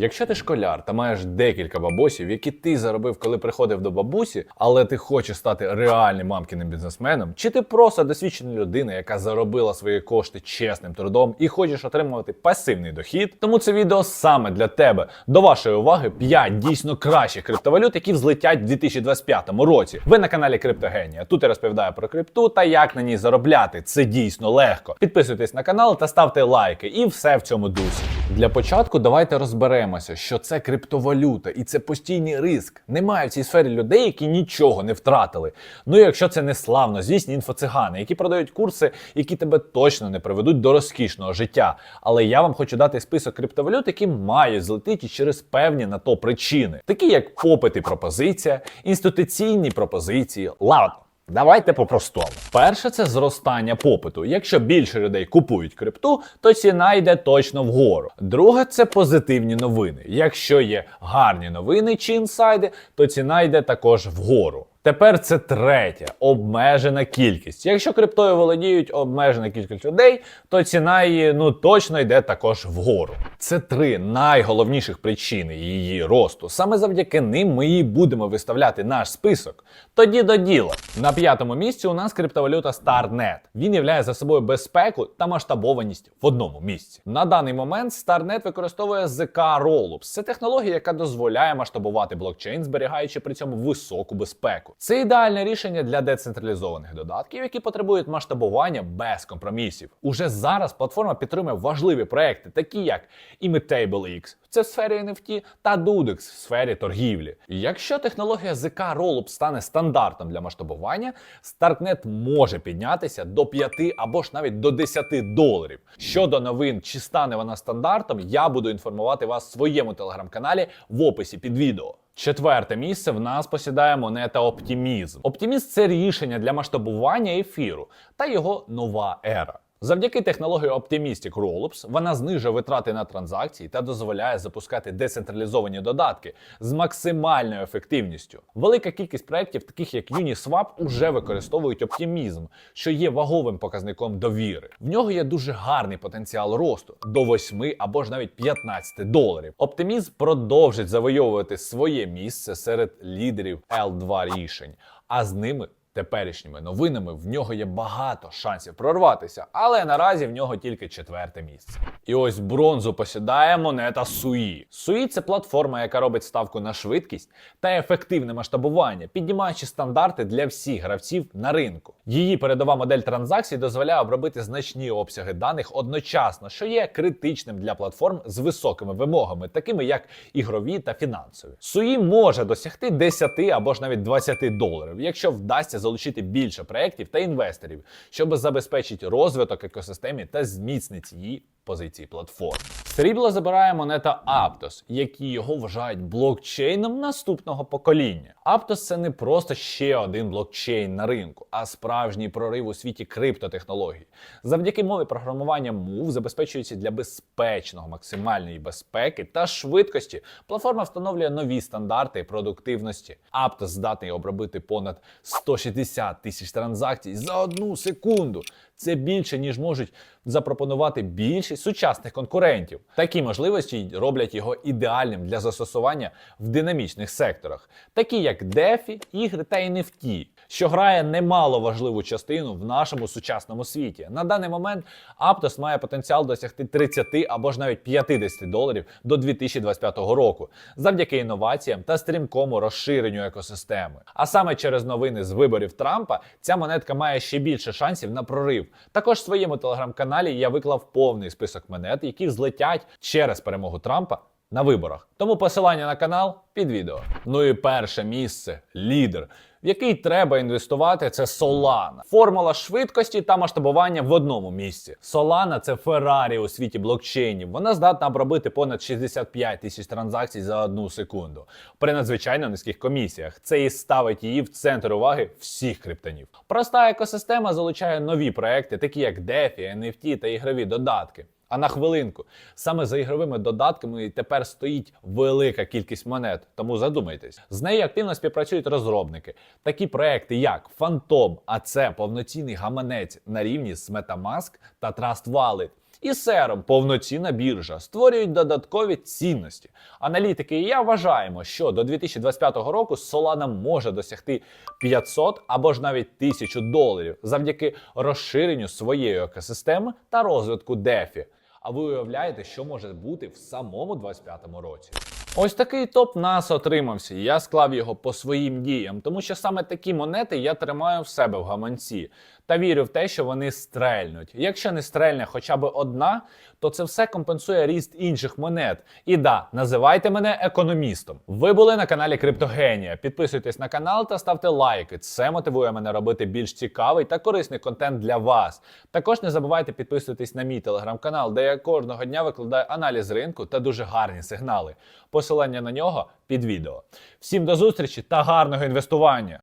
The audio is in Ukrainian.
Якщо ти школяр та маєш декілька бабосів, які ти заробив, коли приходив до бабусі, але ти хочеш стати реальним мамкіним бізнесменом, чи ти просто досвідчена людина, яка заробила свої кошти чесним трудом і хочеш отримувати пасивний дохід, тому це відео саме для тебе. До вашої уваги 5 дійсно кращих криптовалют, які взлетять в 2025 році. Ви на каналі Криптогенія. Тут я розповідаю про крипту та як на ній заробляти. Це дійсно легко. Підписуйтесь на канал та ставте лайки, і все в цьому дусі. Для початку давайте розберемося, що це криптовалюта і це постійний риск. Немає в цій сфері людей, які нічого не втратили. Ну якщо це не славно, звісні інфоцигани, які продають курси, які тебе точно не приведуть до розкішного життя. Але я вам хочу дати список криптовалют, які мають злетіти через певні на то причини, такі як попит і пропозиція, інституційні пропозиції, ладно. Давайте по-простому. Перше, це зростання попиту. Якщо більше людей купують крипту, то ціна йде точно вгору. Друге, це позитивні новини. Якщо є гарні новини чи інсайди, то ціна йде також вгору. Тепер це третє обмежена кількість. Якщо криптою володіють обмежена кількість людей, то ціна її ну точно йде також вгору. Це три найголовніших причини її росту. Саме завдяки ним ми і будемо виставляти наш список. Тоді до діла. На п'ятому місці у нас криптовалюта StarNet. Він являє за собою безпеку та масштабованість в одному місці. На даний момент StarNet використовує ZK Rollups. Це технологія, яка дозволяє масштабувати блокчейн, зберігаючи при цьому високу безпеку. Це ідеальне рішення для децентралізованих додатків, які потребують масштабування без компромісів. Уже зараз платформа підтримує важливі проекти, такі як Imitable це в сфері NFT, та Dudex в сфері торгівлі. Якщо технологія ZK Rollup стане стандартом для масштабування, Starknet може піднятися до 5 або ж навіть до 10 доларів. Щодо новин, чи стане вона стандартом, я буду інформувати вас в своєму телеграм-каналі в описі під відео. Четверте місце в нас посідає монета Оптімізм. Оптімізм це рішення для масштабування ефіру та його нова ера. Завдяки технології Optimistic Rollups вона знижує витрати на транзакції та дозволяє запускати децентралізовані додатки з максимальною ефективністю. Велика кількість проєктів, таких як Uniswap, уже використовують оптимізм, що є ваговим показником довіри. В нього є дуже гарний потенціал росту до 8 або ж навіть 15 доларів. Оптимізм продовжить завойовувати своє місце серед лідерів L2 рішень, а з ними теперішніми новинами в нього є багато шансів прорватися, але наразі в нього тільки четверте місце. І ось бронзу посідає монета Суї. Суї це платформа, яка робить ставку на швидкість та ефективне масштабування, піднімаючи стандарти для всіх гравців на ринку. Її передова модель транзакцій дозволяє обробити значні обсяги даних одночасно, що є критичним для платформ з високими вимогами, такими як ігрові та фінансові. Суї може досягти 10 або ж навіть 20 доларів, якщо вдасться залучити більше проєктів та інвесторів, щоб забезпечити розвиток екосистеми та зміцнити її позиції платформ. Срібло забирає монета Aptos, які його вважають блокчейном наступного покоління. Aptos – це не просто ще один блокчейн на ринку, а справжній прорив у світі криптотехнологій. Завдяки мові програмування MOVE забезпечується для безпечного максимальної безпеки та швидкості. Платформа встановлює нові стандарти продуктивності. Aptos здатний обробити понад 160 тисяч транзакцій за одну секунду. Це більше ніж можуть запропонувати більшість сучасних конкурентів. Такі можливості роблять його ідеальним для застосування в динамічних секторах, такі як DeFi, ігри та NFT, що грає немало важливу частину в нашому сучасному світі. На даний момент Aptos має потенціал досягти 30 або ж навіть 50 доларів до 2025 року, завдяки інноваціям та стрімкому розширенню екосистеми. А саме через новини з виборів Трампа ця монетка має ще більше шансів на прорив. Також в своєму телеграм-каналі я виклав повний список монет, які злетять через перемогу Трампа на виборах. Тому посилання на канал під відео. Ну і перше місце лідер. В який треба інвестувати, це Solana. Формула швидкості та масштабування в одному місці. Solana – це Феррарі у світі блокчейнів. Вона здатна обробити понад 65 тисяч транзакцій за одну секунду при надзвичайно низьких комісіях. Це і ставить її в центр уваги всіх криптонів. Проста екосистема залучає нові проекти, такі як DeFi, NFT та ігрові додатки. А на хвилинку, саме за ігровими додатками тепер стоїть велика кількість монет, тому задумайтесь. З нею активно співпрацюють розробники. Такі проекти, як Phantom, а це повноцінний гаманець на рівні з MetaMask та Trust Wallet, і сером повноцінна біржа створюють додаткові цінності. Аналітики і я вважаємо, що до 2025 року Solana може досягти 500 або ж навіть 1000 доларів завдяки розширенню своєї екосистеми та розвитку DeFi. А ви уявляєте, що може бути в самому 25-му році? Ось такий топ нас отримався. Я склав його по своїм діям, тому що саме такі монети я тримаю в себе в гаманці та вірю в те, що вони стрельнуть. Якщо не стрельне хоча б одна, то це все компенсує ріст інших монет. І да, називайте мене економістом. Ви були на каналі Криптогенія. Підписуйтесь на канал та ставте лайки. Це мотивує мене робити більш цікавий та корисний контент для вас. Також не забувайте підписуватись на мій телеграм-канал, де я кожного дня викладаю аналіз ринку та дуже гарні сигнали. Посилання на нього під відео. Всім до зустрічі та гарного інвестування!